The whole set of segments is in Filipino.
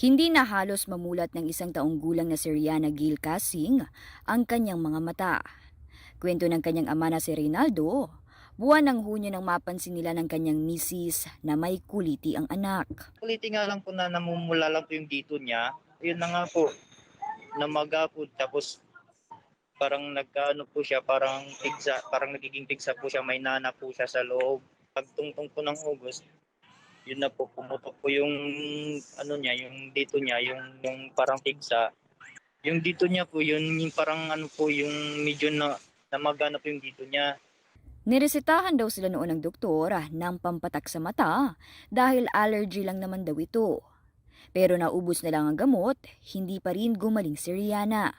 Hindi na halos mamulat ng isang taong gulang na si Rihanna Gil Casing ang kanyang mga mata. Kwento ng kanyang ama na si Reynaldo, buwan ng Hunyo nang mapansin nila ng kanyang misis na may kuliti ang anak. Kuliti nga lang po na namumula lang po yung dito niya. Yun na nga po, namaga po. Tapos parang nagkaano po siya, parang tigsa, parang nagiging tigsa po siya, may nana po siya sa loob. Pagtungtong po ng August, yun na po, pumutok po yung ano niya, yung dito niya, yung, yung parang tigsa. Yung dito niya po, yun yung parang ano po, yung medyo na, namaga na po yung dito niya. Niresetahan daw sila noon ng doktor ng pampatak sa mata dahil allergy lang naman daw ito. Pero naubos na lang ang gamot, hindi pa rin gumaling si Rihanna.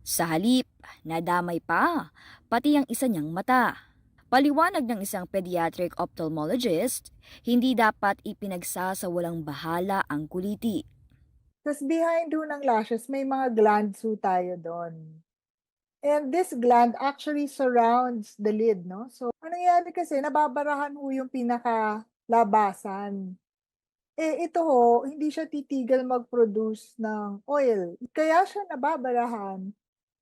Sa halip, nadamay pa, pati ang isa niyang mata. Paliwanag ng isang pediatric ophthalmologist, hindi dapat ipinagsasawalang bahala ang kuliti. Tapos behind ho ng lashes, may mga glands ho tayo doon. And this gland actually surrounds the lid, no? So, ano nangyari kasi, nababarahan ho yung pinakalabasan. Eh, ito ho, hindi siya titigil mag-produce ng oil. Kaya siya nababarahan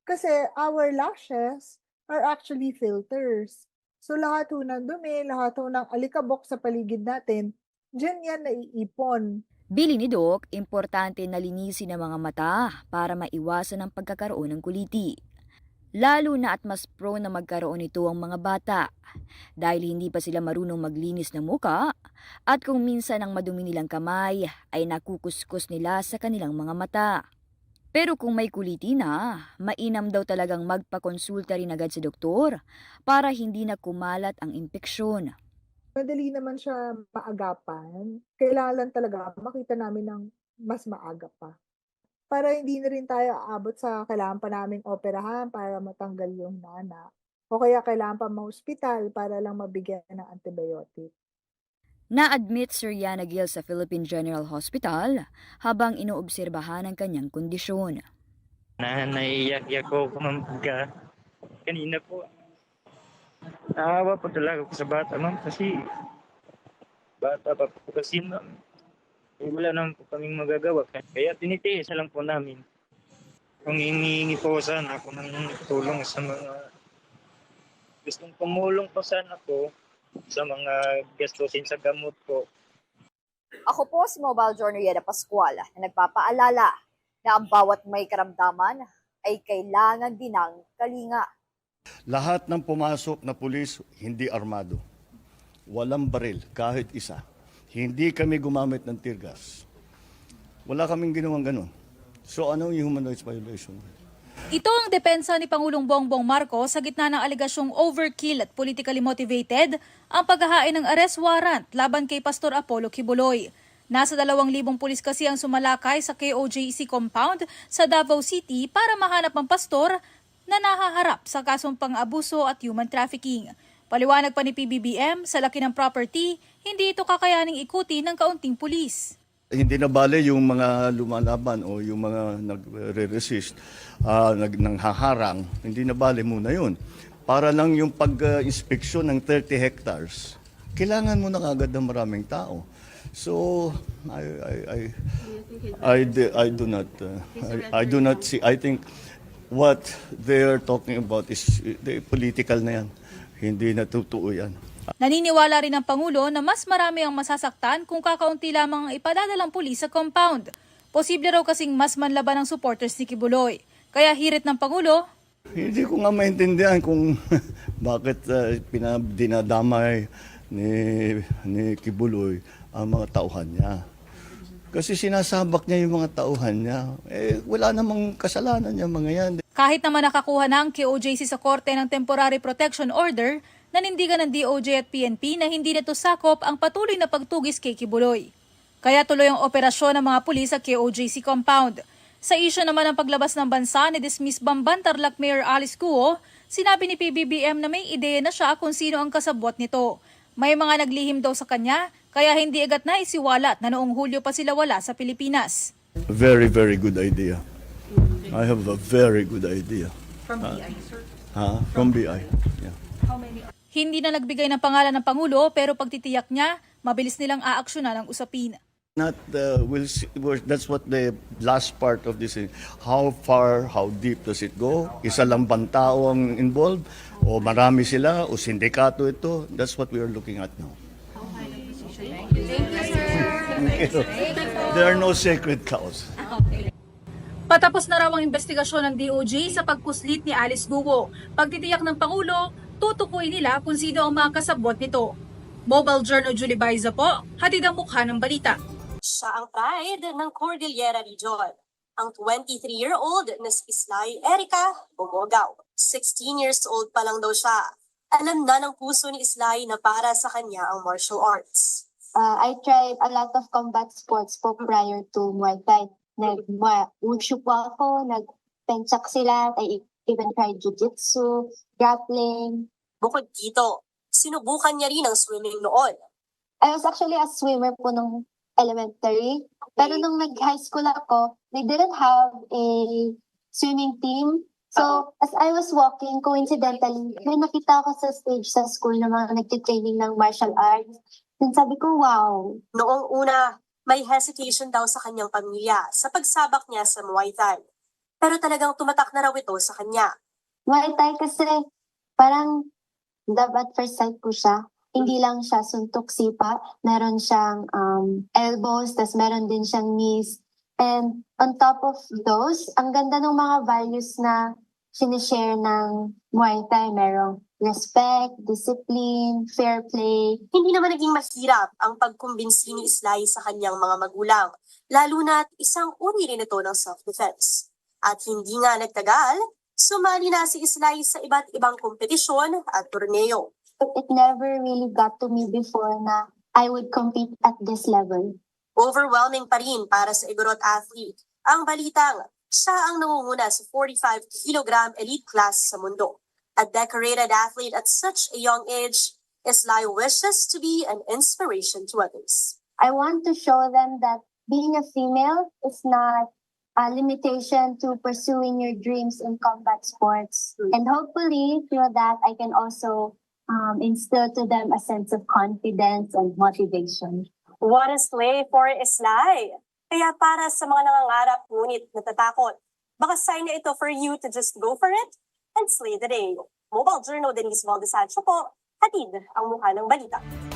kasi our lashes are actually filters. So, lahat ho ng dumi, lahat ho ng alikabok sa paligid natin, dyan yan naiipon. Bili ni Doc, importante na linisin ang mga mata para maiwasan ang pagkakaroon ng kuliti. Lalo na at mas prone na magkaroon nito ang mga bata dahil hindi pa sila marunong maglinis ng muka at kung minsan ang madumi nilang kamay ay nakukuskus nila sa kanilang mga mata. Pero kung may kuliti na, mainam daw talagang magpakonsulta rin agad sa doktor para hindi na kumalat ang impeksyon. madali naman siya maagapan. Kailangan lang talaga makita namin ng mas maaga pa. Para hindi na rin tayo aabot sa kailangan pa naming operahan para matanggal yung nana. O kaya kailangan pa ma-hospital para lang mabigyan ng antibiotic. Na-admit si Rihanna Gill sa Philippine General Hospital habang inoobserbahan ang kanyang kondisyon. na naiyak-yak ko kumambaga. Kanina po, naawa po talaga ako sa bata, ma'am, kasi bata pa po kasi, ma'am. Eh, wala naman po kaming magagawa. Kaya tinitiis lang po namin. Kung hinihingi po sana ako ng tulong sa mga gustong tumulong po sana po sa mga gastusin sa gamot po. Ako po si Mobile Journal Yeda Pascual na nagpapaalala na ang bawat may karamdaman ay kailangan din ng kalinga. Lahat ng pumasok na pulis hindi armado. Walang baril, kahit isa. Hindi kami gumamit ng tear gas. Wala kaming ginawang ganun. So anong human rights violation? Ito ang depensa ni Pangulong Bongbong Marcos sa gitna ng aligasyong overkill at politically motivated ang paghahain ng arrest warrant laban kay Pastor Apollo Kibuloy. Nasa dalawang libong pulis kasi ang sumalakay sa KOJC compound sa Davao City para mahanap ang pastor na nahaharap sa kasong pang-abuso at human trafficking. Paliwanag pa ni PBBM, sa laki ng property, hindi ito kakayaning ikuti ng kaunting pulis. Hindi na bale yung mga lumalaban o yung mga nagre-resist, ah, nag, nanghaharang, hindi na bale muna yun. Para lang yung pag-inspeksyon ng 30 hectares, kailangan mo na kagad ng maraming tao. So, I, I, I, I, I do not, uh, I, I do not see, I think what they're talking about is the political na yan. Hindi na totoo yan. Naniniwala rin ang Pangulo na mas marami ang masasaktan kung kakaunti lamang ang ipadadalang pulis sa compound. Posible raw kasing mas manlaban ang supporters ni Kibuloy. Kaya hirit ng Pangulo, Hindi ko nga maintindihan kung bakit uh, pinadinadamay ni, ni Kibuloy ang mga tauhan niya. Kasi sinasabak niya yung mga tauhan niya. Eh, wala namang kasalanan niya mga yan. kahit naman nakakuha na ang KOJC sa korte ng Temporary Protection Order, nanindigan ng DOJ at PNP na hindi nito sakop ang patuloy na pagtugis kay Kibuloy. Kaya tuloy ang operasyon ng mga pulis sa KOJC compound. Sa isyo naman ng paglabas ng bansa ni dismiss Bamban Tarlac Mayor Alice Cuo, sinabi ni PBBM na may ideya na siya kung sino ang kasabwat nito. May mga naglihim daw sa kanya, kaya hindi agad na isiwalat na noong Hulyo pa sila wala sa Pilipinas. Very, very good idea. I have a very good idea. From BI, sir? Ha? From BI, yeah. Hindi na nagbigay ng pangalan ng Pangulo pero pagtitiyak niya, mabilis nilang aaksyonan ang usapin. Not uh, we'll see, we're- that's what the last part of this is. How far, how deep does it go? Isa lang bang tao ang involved? O marami sila? O sindikato ito? That's what we are looking at now. Thank you, There are no sacred cows. Patapos na raw ang investigasyon ng DOJ sa pagkuslit ni Alice Guo. Pagtitiyak ng Pangulo, tutukuyin nila kung sino ang mga kasabwat nito. Mobile Journal Julie Baiza po, hatid ang mukha ng balita. Siya ang pride ng Cordillera Region. Ang 23-year-old na si Islay Erica Bumogao. 16 years old pa lang daw siya. Alam na ng puso ni Islay na para sa kanya ang martial arts. uh, I tried a lot of combat sports po prior to Muay Thai. Nag-wushu po ako, nag-penchak sila, I even tried jiu-jitsu, grappling. Bukod dito, sinubukan niya rin ang swimming noon. I was actually a swimmer po nung elementary. Pero nung nag-high school ako, they didn't have a swimming team. So, as I was walking, coincidentally, may nakita ako sa stage sa school na mga nagtitraining ng martial arts. Then sabi ko, wow, Noong una, may hesitation daw sa kanyang pamilya sa pagsabak niya sa Muay Thai. Pero talagang tumatak na raw ito sa kanya. Muay Thai kasi parang love at first sight po siya. Hindi lang siya suntok sipa, meron siyang um, elbows, tas meron din siyang knees. And on top of those, ang ganda ng mga values na sinishare ng Muay Thai. Merong respect, discipline, fair play. Hindi naman naging mahirap ang pagkumbinsi ni Islay sa kanyang mga magulang, lalo na't isang uri rin ito ng self-defense. At hindi nga nagtagal, sumali na si Islay sa iba't ibang kompetisyon at torneo. But it never really got to me before na I would compete at this level. Overwhelming pa rin para sa Igorot athlete ang balitang siya ang nangunguna sa 45 kilogram elite class sa mundo. A decorated athlete at such a young age, Islay wishes to be an inspiration to others. I want to show them that being a female is not a limitation to pursuing your dreams in combat sports. And hopefully, through that, I can also um, instill to them a sense of confidence and motivation. What a slay for Islay! Kaya para sa mga nangangarap ngunit natatakot, baka sign na ito for you to just go for it and slay the day. Mobile Journal Denise Valdesancho po, hatid ang mukha ng balita.